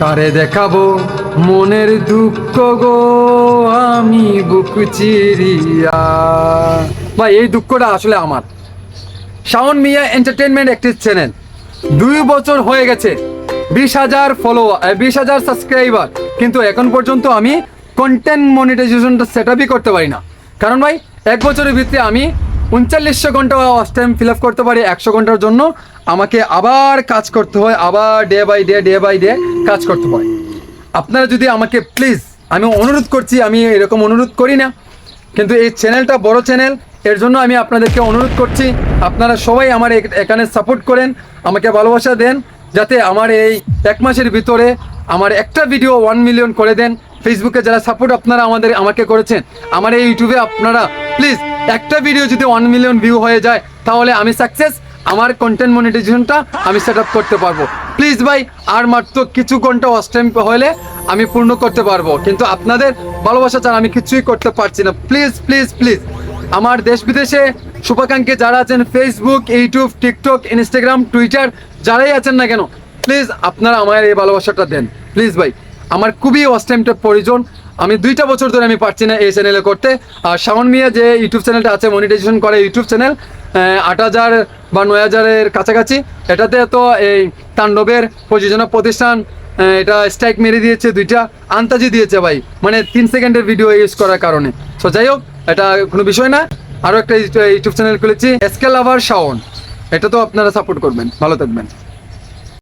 কারে দেখাবো মনের দুঃখ গো? আমি বুক চিরিয়া। ভাই, এই দুঃখটা আসলে আমার। শাওন মিয়া এন্টারটেনমেন্ট একটি চ্যানেল। দুই বছর হয়ে গেছে, বিশ হাজার ফলোয়ার বিশ হাজার সাবস্ক্রাইবার কিন্তু এখন পর্যন্ত আমি কন্টেন্ট মনিটাইজেশনটা সেট আপই করতে পারি না। কারণ ভাই, এক বছরের ভিতরে আমি উনচল্লিশশো ঘণ্টা ওয়াচ টাইম ফিল আপ করতে পারি একশো ঘণ্টার জন্য। আমাকে আবার কাজ করতে হয়, আবার day by day day by day কাজ করতে হয়। আপনারা যদি আমাকে প্লিজ আমি অনুরোধ করছি, আমি এরকম অনুরোধ করি না। কিন্তু এই চ্যানেলটা বড় চ্যানেল এর জন্য আমি আপনাদেরকে অনুরোধ করছি, আপনারা সবাই আমার এখানে সাপোর্ট করেন, আমাকে ভালোবাসা দেন, যাতে আমার এই এক মাসের ভিতরে আমার একটা ভিডিও ওয়ান মিলিয়ন করে দেন। ফেসবুকে যারা সাপোর্ট আপনারা আমাদের আমাকে করেছেন, আমার এই ইউটিউবে আপনারা প্লিজ একটা ভিডিও যদি ওয়ান মিলিয়ন ভিউ হয়ে যায়, তাহলে আমি সাকসেস আমার কন্টেন্ট মনিটাইজেশনটা আমি সেট করতে পারব। প্লিজ ভাই, আর মাত্র কিছু ঘণ্টা ওয়াচ টাইম হলে আমি পূর্ণ করতে পারব। কিন্তু আপনাদের ভালোবাসা ছাড়া আমি কিছুই করতে পারছি না। প্লিজ প্লিজ প্লিজ আমার দেশ বিদেশে শুভাকাঙ্ক্ষী যারা আছেন Facebook YouTube TikTok Instagram Twitter যারাই আছেন না কেন প্লিজ আপনারা আমার এই ভালোবাসাটা দেন। প্লিজ ভাই। আমার খুবই ওয়াচ টাইমটা প্রয়োজন। আমি দুইটা বছর ধরে আমি পারছি না এই চ্যানেলে করতে। আর শাওন মিয়া যে ইউটিউব চ্যানেলটা আছে মনিটাইজেশন করে ইউটিউব চ্যানেল আট হাজার বা নয় হাজারের কাছাকাছি, এটাতে তো এই তাণ্ডবের প্রযোজনা প্রতিষ্ঠান এটা স্ট্রাইক মেরে দিয়েছে দুইটা আন্তাজি দিয়েছে ভাই। মানে তিন সেকেন্ডের ভিডিও ইউজ করার কারণে। সো যাই হোক, এটা কোনো বিষয় না। আরও একটা ইউটিউব চ্যানেল খুলেছি এসকে লাভার শাওন এটা তো আপনারা সাপোর্ট করবেন। ভালো থাকবেন।